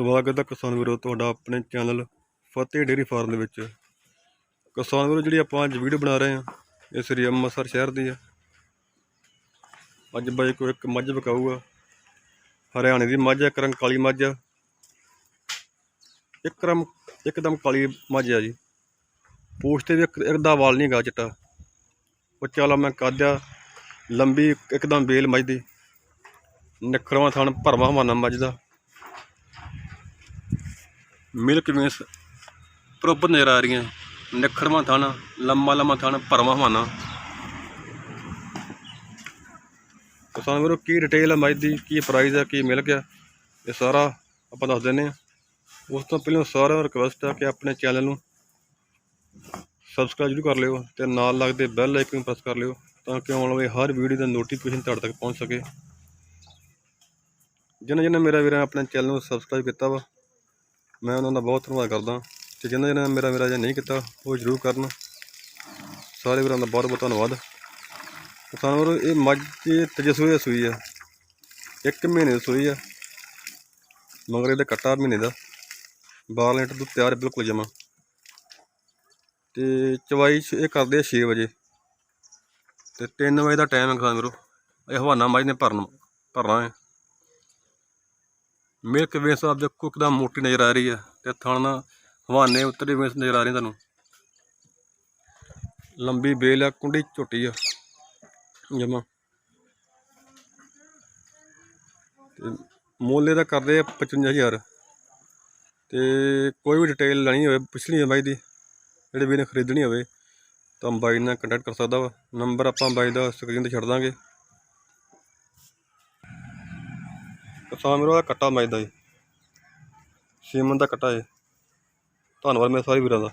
ਸਵਾਗਤ ਹੈ ਕਿਸਾਨ ਵੀਰੋ, ਤੁਹਾਡਾ ਆਪਣੇ ਚੈਨਲ ਫਤਿਹ ਡੇਅਰੀ ਫਾਰਮ ਦੇ ਵਿੱਚ ਕਿਸਾਨ ਵੀਰੋ, ਜਿਹੜੀ ਆਪਾਂ ਅੱਜ ਵੀਡੀਓ ਬਣਾ ਰਹੇ ਹਾਂ, ਇਹ ਸ੍ਰੀ ਅੰਮ੍ਰਿਤਸਰ ਸ਼ਹਿਰ ਦੀ ਹੈ। ਅੱਜ ਬਾਈ ਕੋਈ ਇੱਕ ਮੱਝ ਵਿਕਾਊਗਾ। ਹਰਿਆਣੇ ਦੀ ਮੱਝ ਹੈ, ਇੱਕ ਰੰਗ ਕਾਲੀ ਮੱਝ ਆ ਇੱਕ ਰਮ ਇੱਕਦਮ ਕਾਲੀ ਮੱਝ ਆ ਜੀ। ਪੂਛ ਤੇ ਵੀ ਇੱਕ ਦਾ ਵਾਲ ਨਹੀਂ ਗਾ ਚਿੱਟਾ। ਉੱਚਾ ਲੰਮਾ ਕਾਦਿਆ ਲੰਬੀ ਇੱਕਦਮ ਬੇਲ ਮੱਝ ਦੀ। ਨਿਖਰਵਾਂ ਥਣ, ਭਰਵਾਂ ਹਵਾਨਾ ਮੱਝ ਦਾ। ਮਿਲਕ ਵੇਸ ਪ੍ਰੋਪਰ ਨਜ਼ਰ ਆ ਰਹੀਆਂ। ਨਿਖੜਵਾਂ ਥਾਣਾ, ਲੰਮਾ ਲੰਮਾ ਥਾਣਾ, ਭਰਵਾਂ ਹਵਾਨਾ। ਕਿਸਾਨ ਵੀਰੋ ਕੀ ਡਿਟੇਲ ਹੈ ਮੱਝ ਦੀ, ਕੀ ਪ੍ਰਾਈਸ ਹੈ ਕੀ ਮਿਲ ਗਿਆ ਇਹ ਸਾਰਾ ਆਪਾਂ ਦੱਸ ਦਿੰਨੇ ਆ ਉਸ ਤੋਂ ਪਹਿਲਾਂ ਸਾਰਿਆਂ ਨੂੰ ਰਿਕਵੈਸਟ ਆ ਕਿ ਆਪਣੇ ਚੈਨਲ ਨੂੰ ਸਬਸਕ੍ਰਾਈਬ ਜ਼ਰੂਰ ਕਰ ਲਿਓ ਤੇ ਨਾਲ ਲੱਗਦੇ ਬੈਲ ਆਈਕਨ ਨੂੰ ਪ੍ਰੈਸ ਕਰ ਲਿਓ ਤਾਂ ਕਿ ਆਉਣ ਵਾਲੇ ਹਰ ਵੀਡੀਓ ਦਾ ਨੋਟੀਫਿਕੇਸ਼ਨ ਤੁਹਾਡੇ ਤੱਕ ਪਹੁੰਚ ਸਕੇ। ਜਿਨ੍ਹਾਂ ਜਿਨ੍ਹਾਂ ਮੇਰਾ ਵੀਰਾਂ ਆਪਣੇ ਚੈਨਲ ਨੂੰ ਸਬਸਕ੍ਰਾਈਬ ਕੀਤਾ ਵਾ ਮੈਂ ਉਹਨਾਂ ਦਾ ਬਹੁਤ ਧੰਨਵਾਦ ਕਰਦਾ ਤੇ ਜਿਨ੍ਹਾਂ ਜਿਨ੍ਹਾਂ ਨੇ ਮੇਰਾ ਮੇਰਾ ਜੇ ਨਹੀਂ ਕੀਤਾ, ਉਹ ਜ਼ਰੂਰ ਕਰਨ। ਸਾਰੇ ਵੀਰਾਂ ਦਾ ਬਹੁਤ ਬਹੁਤ ਧੰਨਵਾਦ। ਕਿਸਾਨ ਵੀਰੋ ਇਹ ਮੱਝ ਤਜਸੂਏ ਸੂਈ ਆ। ਇੱਕ ਮਹੀਨੇ ਦੀ ਸੂਈ ਆ। ਮਗਰ ਇਹਦਾ ਕੱਟਾ ਮਹੀਨੇ ਦਾ। 12 ਲੀਟਰ ਦੁੱਧ ਤਿਆਰ ਬਿਲਕੁਲ ਜਮਾ ਤੇ ਚਵਾਈ ਇਹ ਕਰਦੇ ਆ 6 ਵਜੇ। ਤੇ 3 ਵਜੇ ਦਾ ਟਾਈਮ ਹੈ ਕਿਸਾਨ ਵੀਰੋ। ਇਹ ਹਵਾਨਾ ਮੱਝ ਨੇ ਭਰਨ ਭਰਨਾ ਹੈ। ਮਿਲਕ ਵੇਸ ਆਪ ਦੇਖੋ ਇੱਕਦਮ ਮੋਟੀ ਨਜ਼ਰ ਆ ਰਹੀ ਹੈ ਤੇ ਥਾਣਾ ਹਵਾਨੇ ਉੱਤਰੀ ਵੇਸ ਨਜ਼ਰ ਆ ਰਹੀ ਤੁਹਾਨੂੰ। ਲੰਬੀ ਬੇਲ ਆ, ਕੁੰਡੀ ਝੋਟੀ ਆ, ਜਮਾ। ਤੇ ਮੋਲੇ ਦਾ ਕਰਦੇ ਆ 55000 ਤੇ ਕੋਈ ਵੀ ਡਿਟੇਲ ਲੈਣੀ ਹੋਵੇ ਪਿਛਲੀ ਬਾਈ ਦੀ, ਜਿਹੜੇ ਵੀ ਨੇ ਖਰੀਦਣੀ ਹੋਵੇ, ਤਾਂ ਬਾਈ ਨਾਲ ਕੰਟੈਕਟ ਕਰ ਸਕਦਾ ਵਾ। ਨੰਬਰ ਆਪਾਂ ਬਾਈ ਦਾ ਸਕਰੀਨ ਤੇ ਛੱਡ ਦਾਂਗੇ। ਕਿਸਾਨ ਮੇਰਾ ਦਾ ਕੱਟਾ ਮੈਦਾ ਜੀ। ਸੀਮਨ ਦਾ ਕੱਟਾ ਜੀ। ਧੰਨਵਾਦ ਮੇਰੇ ਸਾਰੇ ਵੀਰਾਂ ਦਾ।